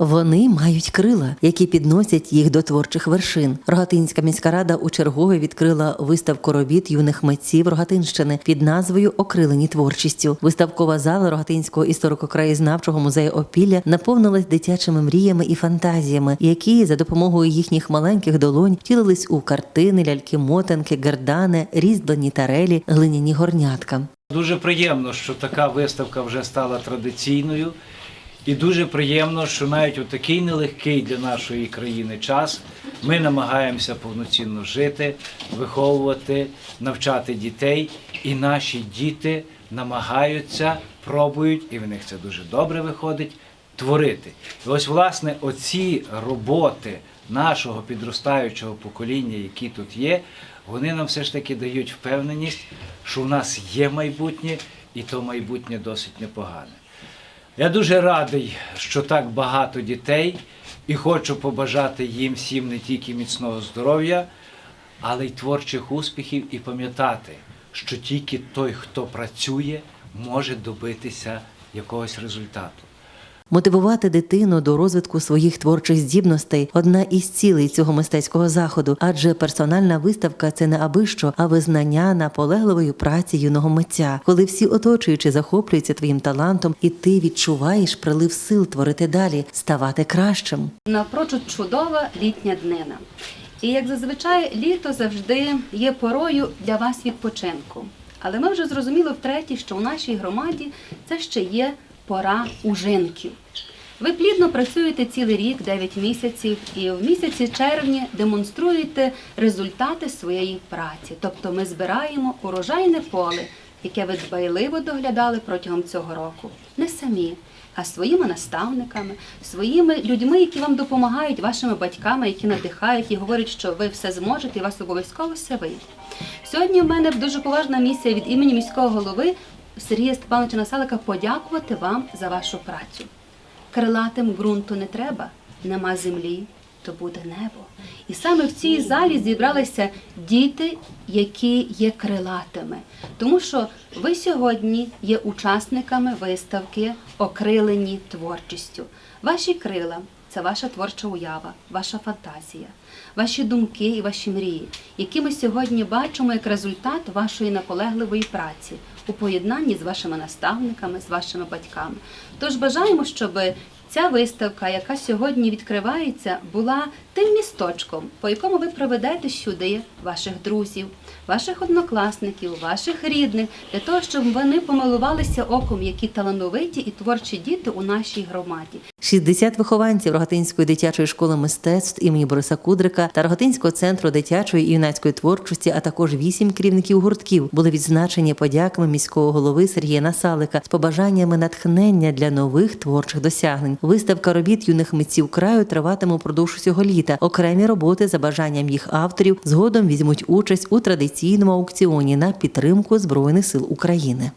Вони мають крила, які підносять їх до творчих вершин. Рогатинська міська рада у чергове відкрила виставку робіт юних митців Рогатинщини під назвою Окрилені творчістю. Виставкова зала Рогатинського історико-краєзнавчого музею Опілля наповнилась дитячими мріями і фантазіями, які за допомогою їхніх маленьких долонь втілились у картини, ляльки-мотанки, гердани, різьблені тарелі, глиняні горнятка. Дуже приємно, що така виставка вже стала традиційною. І дуже приємно, що навіть у такий нелегкий для нашої країни час ми намагаємося повноцінно жити, виховувати, навчати дітей. І наші діти намагаються, пробують, і в них це дуже добре виходить, творити. І ось, власне, оці роботи нашого підростаючого покоління, які тут є, вони нам все ж таки дають впевненість, що в нас є майбутнє, і то майбутнє досить непогане. Я дуже радий, що так багато дітей, і хочу побажати їм всім не тільки міцного здоров'я, але й творчих успіхів і пам'ятати, що тільки той, хто працює, може добитися якогось результату. Мотивувати дитину до розвитку своїх творчих здібностей одна із цілей цього мистецького заходу, адже персональна виставка це не аби що, а визнання наполегливої праці юного митця, коли всі оточуючі захоплюються твоїм талантом, і ти відчуваєш прилив сил творити далі, ставати кращим. напрочуд чудова літня днина. І як зазвичай, літо завжди є порою для вас відпочинку. Але ми вже зрозуміли втретє, що у нашій громаді це ще є пора ужинків. Ви плідно працюєте цілий рік, 9 місяців, і в місяці червні демонструєте результати своєї праці. Тобто ми збираємо урожайне поле, яке ви дбайливо доглядали протягом цього року. Не самі, а своїми наставниками, своїми людьми, які вам допомагають, вашими батьками, які надихають і говорять, що ви все зможете, і вас обов'язково все вийде. Сьогодні в мене дуже поважна місія від імені міського голови Сергія Степановича Насалика подякувати вам за вашу працю. Крилатим ґрунту не треба, нема землі, то буде небо. І саме в цій залі зібралися діти, які є крилатими. Тому що ви сьогодні є учасниками виставки Окрилені творчістю. Ваші крила це ваша творча уява, ваша фантазія, ваші думки і ваші мрії, які ми сьогодні бачимо як результат вашої наполегливої праці у поєднанні з вашими наставниками, з вашими батьками. Тож бажаємо, щоб ця виставка, яка сьогодні відкривається, була тим місточком, по якому ви проведете сюди ваших друзів, ваших однокласників, ваших рідних, для того, щоб вони помилувалися оком, які талановиті і творчі діти у нашій громаді. 60 вихованців Рогатинської дитячої школи мистецтв імені Бориса Кудрика та Рогатинського центру дитячої і юнацької творчості, а також вісім керівників гуртків були відзначені подяками міського голови Сергія Насалика з побажаннями натхнення для нових творчих досягнень. Виставка робіт юних митців краю триватиме упродовж усього літа. Окремі роботи за бажанням їх авторів згодом візьмуть участь у традиційному аукціоні на підтримку збройних сил України.